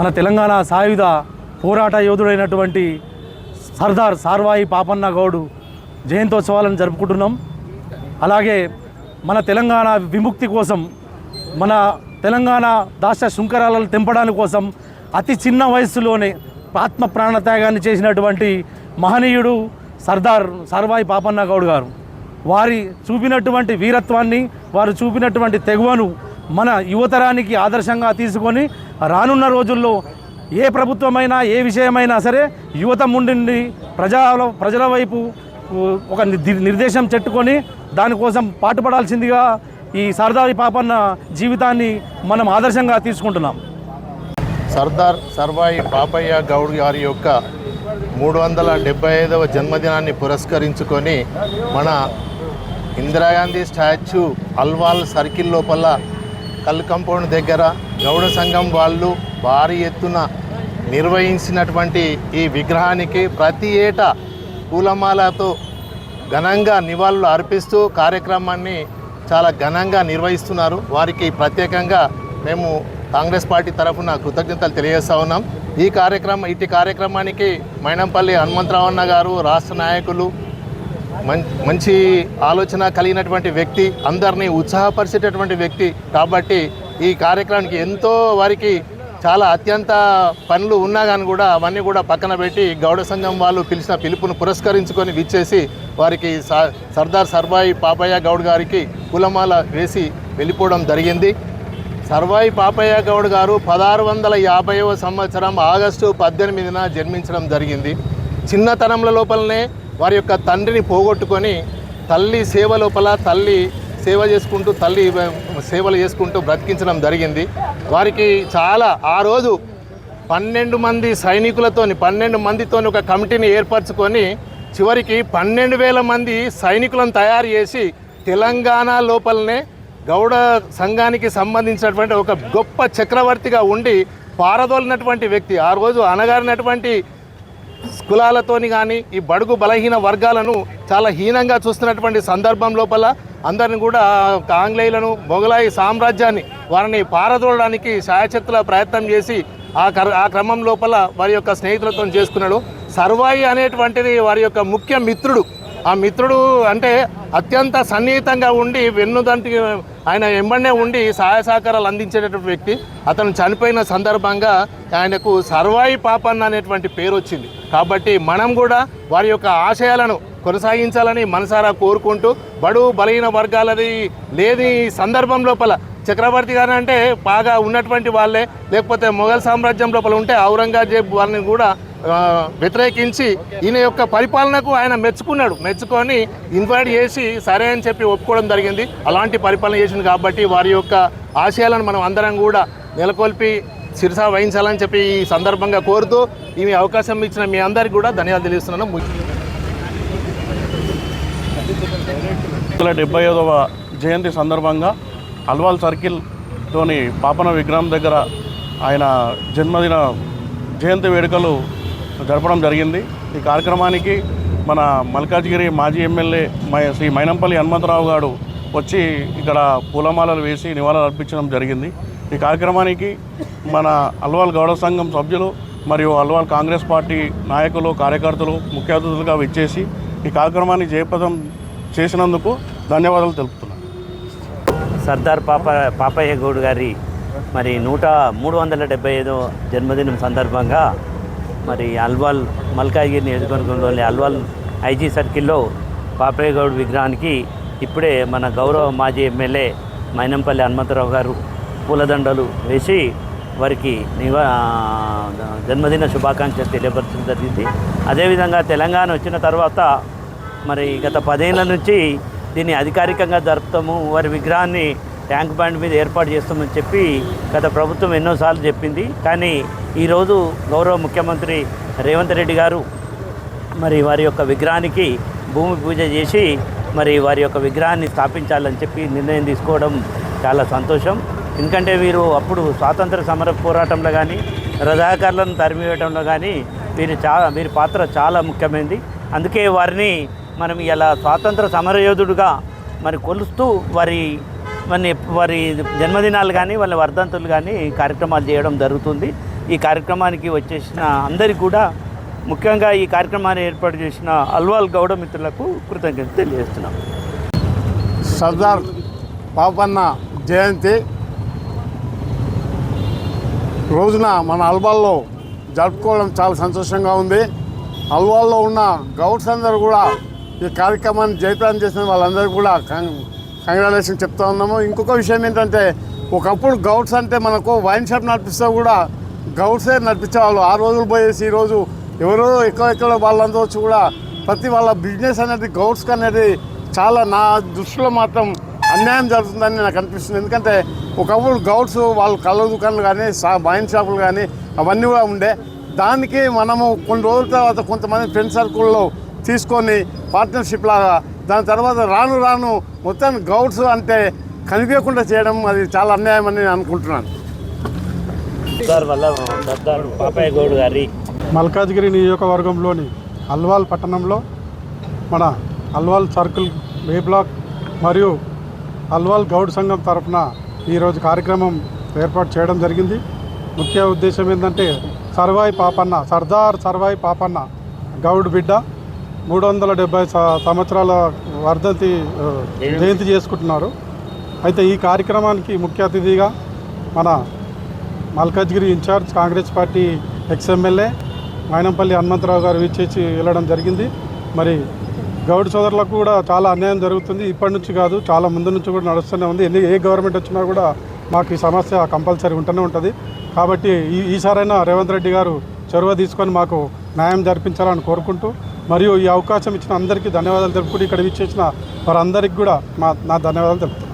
మన తెలంగాణ సాయుధ పోరాట యోధుడైనటువంటి సర్దార్ సార్వాయి పాపన్న గౌడు జయంతోత్సవాలను జరుపుకుంటున్నాం. అలాగే మన తెలంగాణ విముక్తి కోసం మన తెలంగాణ దాశ శృంఖరాలను తెంపడానికి కోసం అతి చిన్న వయస్సులోనే ఆత్మ ప్రాణత్యాగాన్ని చేసినటువంటి మహనీయుడు సర్దార్ సార్వాయి పాపన్న గౌడ్ గారు. వారి చూపినటువంటి వీరత్వాన్ని వారు చూపినటువంటి తెగువను మన యువతరానికి ఆదర్శంగా తీసుకొని రానున్న రోజుల్లో ఏ ప్రభుత్వమైనా ఏ విషయమైనా సరే యువత ముండి ప్రజల ప్రజల వైపు ఒక నిర్దేశం చెట్టుకొని దానికోసం పాటుపడాల్సిందిగా ఈ సర్దారి పాపన్న జీవితాన్ని మనం ఆదర్శంగా తీసుకుంటున్నాం. సర్దార్ సర్వాయి పాపయ్య గౌడ్ గారి యొక్క మూడు వందల డెబ్బై ఐదవ జన్మదినాన్ని పురస్కరించుకొని మన ఇందిరాగాంధీ స్టాచ్యూ అల్వాల్ సర్కిల్ లోపల కల్ కంపౌండ్ దగ్గర గౌడ సంఘం వాళ్ళు భారీ ఎత్తున నిర్వహించినటువంటి ఈ విగ్రహానికి ప్రతి ఏటా పూలమాలతో ఘనంగా నివాళులు అర్పిస్తూ కార్యక్రమాన్ని చాలా ఘనంగా నిర్వహిస్తున్నారు. వారికి ప్రత్యేకంగా మేము కాంగ్రెస్ పార్టీ తరఫున కృతజ్ఞతలు తెలియజేస్తా ఉన్నాం. ఈ కార్యక్రమం ఇటు కార్యక్రమానికి మైనంపల్లి హనుమంతరావు అన్న గారు రాష్ట్ర నాయకులు మంచి ఆలోచన కలిగినటువంటి వ్యక్తి అందరినీ ఉత్సాహపరిచేటటువంటి వ్యక్తి కాబట్టి ఈ కార్యక్రమానికి ఎంతో వారికి చాలా అత్యంత పనులు ఉన్నా కానీ కూడా అవన్నీ కూడా పక్కన పెట్టి గౌడ సంఘం వాళ్ళు పిలిచిన పిలుపును పురస్కరించుకొని విచ్చేసి వారికి సర్దార్ సర్వాయి పాపయ్య గౌడ్ గారికి కులమాల వేసి వెళ్ళిపోవడం జరిగింది. సర్వాయి పాపయ్య గౌడ్ గారు పదహారు వందల యాభైవ సంవత్సరం ఆగస్టు పద్దెనిమిదిన జన్మించడం జరిగింది. చిన్నతనంలో లోపలనే వారి యొక్క తండ్రిని పోగొట్టుకొని తల్లి సేవ లోపల తల్లి సేవ చేసుకుంటూ తల్లి సేవలు చేసుకుంటూ బ్రతికించడం జరిగింది. వారికి చాలా ఆ రోజు పన్నెండు మంది సైనికులతోని పన్నెండు మందితోని ఒక కమిటీని ఏర్పరచుకొని చివరికి పన్నెండు వేల మంది సైనికులను తయారు చేసి తెలంగాణ లోపలనే గౌడ సంఘానికి సంబంధించినటువంటి ఒక గొప్ప చక్రవర్తిగా ఉండి పారదోలినటువంటి వ్యక్తి. ఆ రోజు అనగారినటువంటి కులాలతోని కానీ ఈ బడుగు బలహీన వర్గాలను చాలా హీనంగా చూస్తున్నటువంటి సందర్భం లోపల అందరిని కూడా ఆంగ్లేయులను మొఘలాయి సామ్రాజ్యాన్ని వారిని పారదోడడానికి సాయచత్తుల ప్రయత్నం చేసి ఆ కర్ ఆ క్రమం లోపల వారి యొక్క స్నేహితులతో చేసుకున్నాడు. సర్వాయి అనేటువంటిది వారి యొక్క ముఖ్య మిత్రుడు. ఆ మిత్రుడు అంటే అత్యంత సన్నిహితంగా ఉండి వెన్నుదంటి ఆయన ఎంబడే ఉండి సహాయ సహకారాలు అందించేటటువంటి వ్యక్తి. అతను చనిపోయిన సందర్భంగా ఆయనకు సర్వాయి పాపన్న అనేటువంటి పేరు వచ్చింది. కాబట్టి మనం కూడా వారి యొక్క ఆశయాలను కొనసాగించాలని మనసారా కోరుకుంటూ బడు బలహీన వర్గాలది లేని సందర్భం లోపల చక్రవర్తి గారు అంటే బాగా ఉన్నటువంటి వాళ్ళే లేకపోతే మొఘల్ సామ్రాజ్యం లోపల ఉంటే ఔరంగజేబ్ వారిని కూడా వ్యతిరేకించి ఈయన యొక్క పరిపాలనకు ఆయన మెచ్చుకున్నాడు. మెచ్చుకొని ఇన్వైట్ చేసి సరే అని చెప్పి ఒప్పుకోవడం జరిగింది. అలాంటి పరిపాలన చేసింది కాబట్టి వారి యొక్క ఆశయాలను మనం అందరం కూడా నెలకొల్పి సిరిసా వహించాలని చెప్పి ఈ సందర్భంగా కోరుతూ ఈ అవకాశం ఇచ్చిన మీ అందరికీ కూడా ధన్యవాదాలు తెలియజేస్తున్నాను వందల డెబ్బై ఐదవ జయంతి సందర్భంగా అల్వాల్ సర్కిల్లోని పాపన విగ్రహం దగ్గర ఆయన జన్మదిన జయంతి వేడుకలు జరపడం జరిగింది. ఈ కార్యక్రమానికి మన మల్కాజ్గిరి మాజీ ఎమ్మెల్యే మై శ్రీ మైనంపల్లి హనుమంతరావు గారు వచ్చి ఇక్కడ పూలమాలలు వేసి నివాళులు అర్పించడం జరిగింది. ఈ కార్యక్రమానికి మన అల్వాల్ గౌడ సంఘం సభ్యులు మరియు అల్వాల్ కాంగ్రెస్ పార్టీ నాయకులు కార్యకర్తలు ముఖ్య అతిథులుగా విచ్చేసి ఈ కార్యక్రమాన్ని జయప్రదం చేసినందుకు ధన్యవాదాలు తెలుపుతున్నాను. సర్దార్ పాప పాపయ్య గౌడ్ గారి మరి నూట మూడు వందల డెబ్బై ఐదో జన్మదినం సందర్భంగా మరి అల్వాల్ మల్కాజ్గిరి నియోజకవర్గంలోని అల్వాల్ ఐజీ సర్కిల్లో పాపయ్య గౌడ్ విగ్రహానికి ఇప్పుడే మన గౌరవ మాజీ ఎమ్మెల్యే మైనంపల్లి హనుమంతరావు గారు పూలదండలు వేసి వారికి నివా జన్మదిన శుభాకాంక్షలు తెలియపరచడం జరిగింది. అదేవిధంగా తెలంగాణ వచ్చిన తర్వాత మరి గత పదేళ్ళ నుంచి దీన్ని అధికారికంగా జరుపుతాము. వారి విగ్రహాన్ని ట్యాంక్ బండ్ మీద ఏర్పాటు చేస్తామని చెప్పి గత ప్రభుత్వం ఎన్నోసార్లు చెప్పింది. కానీ ఈరోజు గౌరవ ముఖ్యమంత్రి రేవంత్ రెడ్డి గారు మరి వారి యొక్క విగ్రహానికి భూమి పూజ చేసి మరి వారి యొక్క విగ్రహాన్ని స్థాపించాలని చెప్పి నిర్ణయం తీసుకోవడం చాలా సంతోషం. ఎందుకంటే వీరు అప్పుడు స్వాతంత్ర సమర పోరాటంలో కానీ రజాకారులను తరిమివేయడంలో కానీ వీరి చాలా వీరి పాత్ర చాలా ముఖ్యమైనది అందుకే వారిని మనం ఇలా స్వాతంత్ర సమరయోధుడుగా మరి కొలుస్తూ వారి మరి వారి జన్మదినాలు కానీ వాళ్ళ వర్ధంతులు కానీ కార్యక్రమాలు చేయడం జరుగుతుంది. ఈ కార్యక్రమానికి వచ్చేసిన అందరికీ కూడా ముఖ్యంగా ఈ కార్యక్రమాన్ని ఏర్పాటు చేసిన అల్వాల్ గౌడ మిత్రులకు కృతజ్ఞత తెలియజేస్తున్నాం. సర్దార్ పాపన్న జయంతి. రోజున మన అల్వాల్లో జరుపుకోవడం చాలా సంతోషంగా ఉంది. అల్వాల్లో ఉన్న గౌడ్స్ అందరూ కూడా ఈ కార్యక్రమాన్ని జయప్రదం చేసిన వాళ్ళందరూ కూడా కంగ్రాచులేషన్ చెప్తా ఉన్నాము. ఇంకొక విషయం ఏంటంటే ఒకప్పుడు గౌడ్స్ అంటే మనకు వైన్ షాప్ నడిపిస్తే కూడా గౌడ్సే నడిపించేవాళ్ళు. ఆ రోజులు పోయేసి ఈరోజు ఎవరో ఎక్కడెక్కడ వాళ్ళందరూ వచ్చి కూడా ప్రతి వాళ్ళ బిజినెస్ అనేది గౌడ్స్కి అనేది చాలా నా దృష్టిలో మాత్రం అన్యాయం జరుగుతుందని నాకు అనిపిస్తుంది. ఎందుకంటే ఒకప్పుడు గౌడ్స్ వాళ్ళు కళ్ళ దుకాణాలు కానీ సా వైన్ షాపులు కానీ అవన్నీ కూడా ఉండే. దానికి మనము కొన్ని రోజుల తర్వాత కొంతమంది ఫ్రెండ్ సర్కిల్లో తీసుకొని పార్ట్నర్షిప్ లాగా దాని తర్వాత రాను రాను మొత్తం గౌడ్స్ అంటే కనిపించకుండా చేయడం అది చాలా అన్యాయం అని నేను అనుకుంటున్నాను. మల్కాజ్గిరి నియోజకవర్గంలోని అల్వాల్ పట్టణంలో మన అల్వాల్ సర్కిల్ ఏ బ్లాక్ మరియు అల్వాల్ గౌడ్ సంఘం తరఫున ఈరోజు కార్యక్రమం ఏర్పాటు చేయడం జరిగింది. ముఖ్య ఉద్దేశం ఏంటంటే సర్వాయి పాపన్న సర్దార్ సర్వాయి పాపన్న గౌడ్ బిడ్డ మూడు వందల డెబ్బై సంవత్సరాల వర్ధంతి జయంతి చేసుకుంటున్నారు. అయితే ఈ కార్యక్రమానికి ముఖ్య అతిథిగా మన Malkajgiri incharge Congress party ex MLA Mynampally Hanumantharao గారు విచ్చేసి వెళ్ళడం జరిగింది. మరి గౌడ్ సోదరులకు కూడా చాలా అన్యాయం జరుగుతుంది. ఇప్పటి నుంచి కాదు చాలా ముందు నుంచి కూడా నడుస్తూనే ఉంది. ఎన్ని ఏ గవర్నమెంట్ వచ్చినా కూడా మాకు ఈ సమస్య కంపల్సరీ ఉంటూనే ఉంటుంది. కాబట్టి ఈ ఈసారైనా రేవంత్ రెడ్డి గారు చొరవ తీసుకొని మాకు న్యాయం జరిపించాలని కోరుకుంటూ మరియు ఈ అవకాశం ఇచ్చిన అందరికీ ధన్యవాదాలు తెలుపుకుంటూ ఇక్కడ విచ్చేసిన వారందరికీ కూడా మా నా ధన్యవాదాలు తెలుపుతాను